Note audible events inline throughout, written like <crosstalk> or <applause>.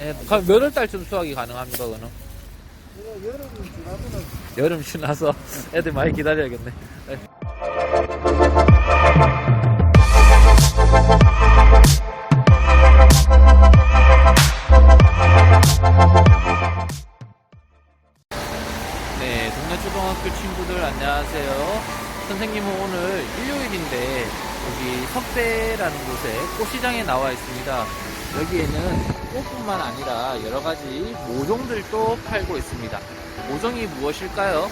예, 몇월 달쯤 수확이 가능합니까, 그거는? 여름이 지나면은 여름 지나서 <laughs> 애들 많이 기다려야겠네. 예. 네, 동네 초등학교 친구들 안녕하세요. 선생님은 오늘 일요일인데 여기 석대라는 곳에 꽃시장에 나와 있습니다. 여기에는 꽃뿐만 아니라 여러 가지 모종들도 팔고 있습니다. 모종이 무엇일까요?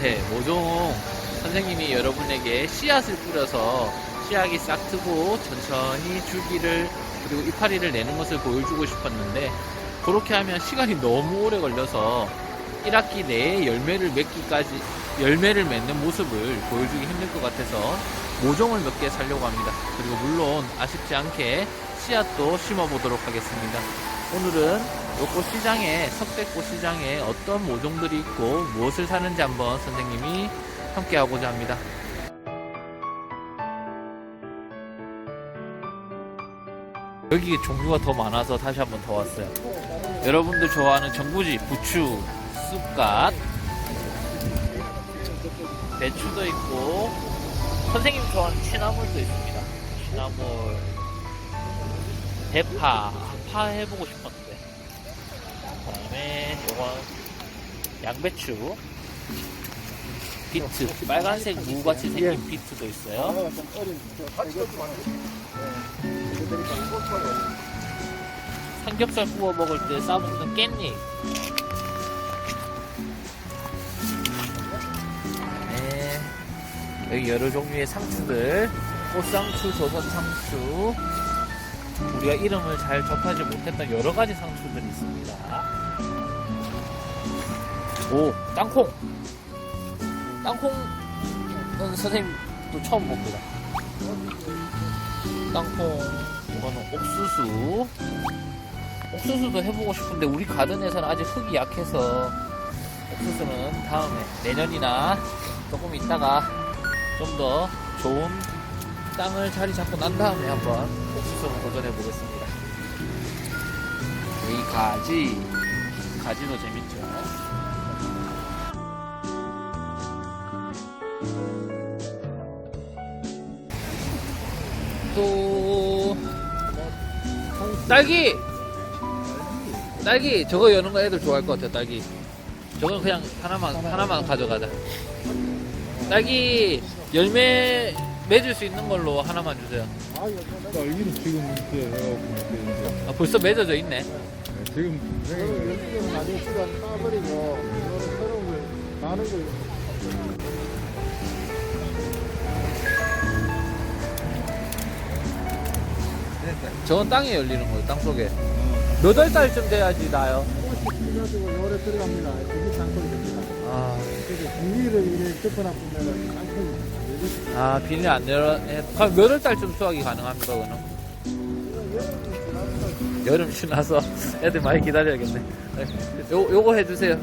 네, 모종 선생님이 여러분에게 씨앗을 뿌려서 씨앗이 싹 트고 천천히 줄기를 그리고 이파리를 내는 것을 보여주고 싶었는데 그렇게 하면 시간이 너무 오래 걸려서 1학기 내에 열매를 맺기까지 열매를 맺는 모습을 보여주기 힘들 것 같아서 모종을 몇개 사려고 합니다. 그리고 물론 아쉽지 않게 씨앗도 심어 보도록 하겠습니다. 오늘은 요꽃 시장에 석대꽃 시장에 어떤 모종들이 있고 무엇을 사는지 한번 선생님이 함께 하고자 합니다. 여기 종류가 더 많아서 다시 한번 더 왔어요. 여러분들 좋아하는 전구지, 부추, 쑥갓, 배추도 있고, 선생님 좋아하는 취나물도 있습니다. 취나물, 대파, 파 해보고 싶었는데. 그 다음에 요건 양배추, 비트, 빨간색 무같이 생긴 비트도 있어요. 저 같이 좀 삼겹살 구워 먹을 때 싸먹는 깻잎. 여기 여러 종류의 상추들. 꽃상추, 조선 상추. 우리가 이름을 잘 접하지 못했던 여러 가지 상추들이 있습니다. 오, 땅콩. 땅콩은 선생님도 처음 봅니다. 땅콩. 이거는 옥수수. 옥수수도 해보고 싶은데 우리 가든에서는 아직 흙이 약해서 옥수수는 다음에 내년이나 조금 있다가 좀 더 좋은 땅을 자리 잡고 난 다음에 한번 옥수수를 도전해 보겠습니다. 여기 가지, 가지도 재밌죠. 또 딸기 딸기 저거 여는 거 애들 좋아할 것 같아 딸기 저건 그냥 하나만 하나만 가져가자 딸기 열매 맺을 수 있는 걸로 하나만 주세요. 아, 딸기는 지금 이렇게 해갖고 아, 벌써 맺어져 있네. 지금 여기는 나중에 시간 따버리고 새로운 걸 나는 걸. 저건 땅에 열리는 거예요 땅 속에. 몇월 달쯤 돼야지 나요? 꽃이 피가지고 요래 들어갑니다. 이게 장소이 됩니다. 아, 비닐을 이렇게 덮어놔보면은 장소이 아 비닐 안 열어 예, 그럼 몇월 달쯤 수확이 가능합니까 지나면은 여름 지나서 <laughs> 애들 많이 기다려야겠네. 네, 요, 요거 해주세요